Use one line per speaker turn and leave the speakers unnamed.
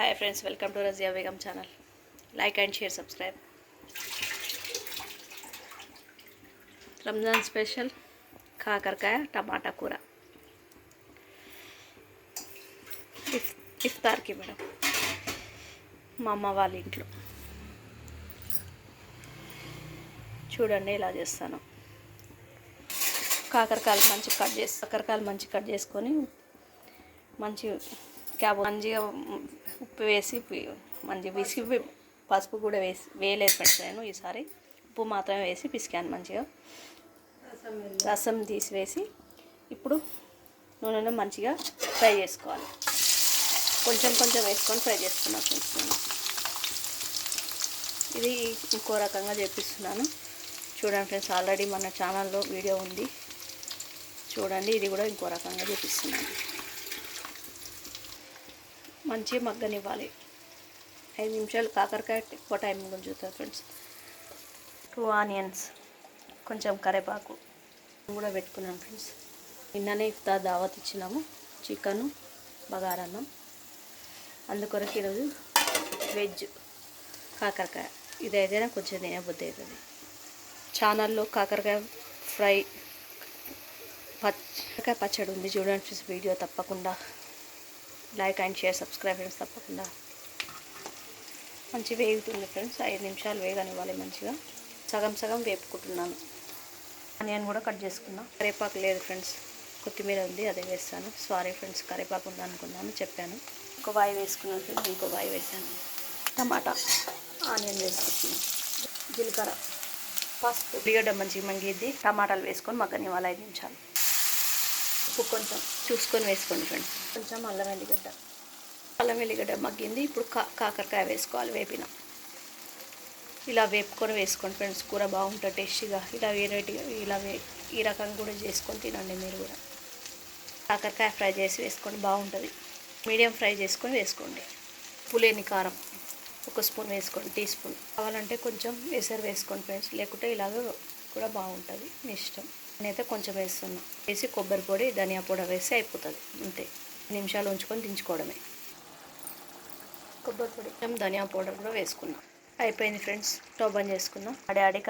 Hi friends welcome to Razia Begum channel. Like and share subscribe Ramzan special కాకరకాయ టమాటా కూర. ఇఫ్ ఇఫ్తార్కి మేడం. మా అమ్మ వాళ్ళ ఇంట్లో. చూడండి ఇలా చేస్తాను. కాకరకాయలు మంచి కట్ చేసి కాకరకాయలు మంచి కట్ చేసుకొని మంచి క్యాబ్ మంచిగా ఉప్పు వేసి మంచిగా పిసికి పసుపు కూడా వేసి వేయలేదు ఫ్రెండ్స్ నేను ఈసారి. ఉప్పు మాత్రమే వేసి పిసికాను మంచిగా. రసం తీసివేసి ఇప్పుడు నూనెలో మంచిగా ఫ్రై చేసుకోవాలి. కొంచెం కొంచెం వేసుకొని ఫ్రై చేసుకున్నాను ఫ్రెండ్స్ నేను. ఇది ఇంకో రకంగా చేపిస్తున్నాను. చూడండి ఫ్రెండ్స్ ఆల్రెడీ మన ఛానల్లో వీడియో ఉంది. చూడండి ఇది కూడా ఇంకో రకంగా చూపిస్తున్నాను. మంచిగా మగ్గనివ్వాలి. ఐదు నిమిషాలు కాకరకాయ ఎక్కువ టైం గుంజుతుంది ఫ్రెండ్స్. టూ ఆనియన్స్ కొంచెం కరివేపాకు కూడా పెట్టుకున్నాం ఫ్రెండ్స్. నిన్ననే ఇఫ్తా దావత్ ఇచ్చినాము చికెను బగారన్నం అందుకొరకు ఈరోజు వెజ్ కాకరకాయ. ఇదైతే కొంచెం తినబుద్ధి అవుతుంది. ఛానల్లో కాకరకాయ ఫ్రై పచ్చకాయ పచ్చడి ఉంది చూడండి ఫ్రెండ్స్ వీడియో తప్పకుండా. Like and share subscribe friends తప్పకుండా. మంచి వేగుతుంది ఫ్రెండ్స్. ఐదు నిమిషాలు వేగనివ్వాలి మంచిగా. సగం సగం వేపుకుంటున్నాను. ఆనియన్ కూడా కట్ చేసుకున్నా. కరేపాకు లేదు ఫ్రెండ్స్. కొత్తిమీర ఉంది అదే వేస్తాను. సారీ ఫ్రెండ్స్ కరేపాకు ఉంది అనుకున్నాను చెప్పాను. ఒక వాయి వేసుకున్నాను ఫ్రెండ్స్ ఇంకో వాయి వేసాను టమాటా ఆనియన్ వేసుకుంటున్నాను జీలకర్ర పసుపు. ఉల్లిగడ్డ మంచిగా మంగిద్ది. టమాటాలు వేసుకొని మగ్గనివ్వాలి ఐదు నిమిషాలు. ఉప్పు కొంచెం చూసుకొని వేసుకోండి ఫ్రెండ్స్. కొంచెం అల్లం వెల్లిగడ్డ. అల్లం వెల్లిగడ్డ మగ్గింది. ఇప్పుడు కా కాకరకాయ వేసుకోవాలి వేపిన. ఇలా వేపుకొని వేసుకోండి ఫ్రెండ్స్. కూర బాగుంటుంది టేస్టీగా. ఇలా వెరైటీగా ఇలా వే ఈ రకంగా కూడా చేసుకొని తినండి మీరు కూడా. కాకరకాయ ఫ్రై చేసి వేసుకోండి బాగుంటుంది. మీడియం ఫ్రై చేసుకొని వేసుకోండి. పులేని కారం ఒక స్పూన్ వేసుకోండి టీ స్పూన్. కావాలంటే కొంచెం ఎసరు వేసుకోండి ఫ్రెండ్స్. లేకుంటే ఇలాగ కూడా బాగుంటుంది మీ ఇష్టం. నేనైతే కొంచెం వేస్తున్నా. వేసి కొబ్బరి పొడి ధనియా పొడి వేసి అయిపోతుంది. అంతే. నిమిషాలు ఉంచుకొని దించుకోవడమే. కొబ్బరి పొడి ధనియా పౌడర్ కూడా వేసుకున్నాం. అయిపోయింది ఫ్రెండ్స్. స్టవ్ బంద్ చేసుకున్నాం అడే డాడీ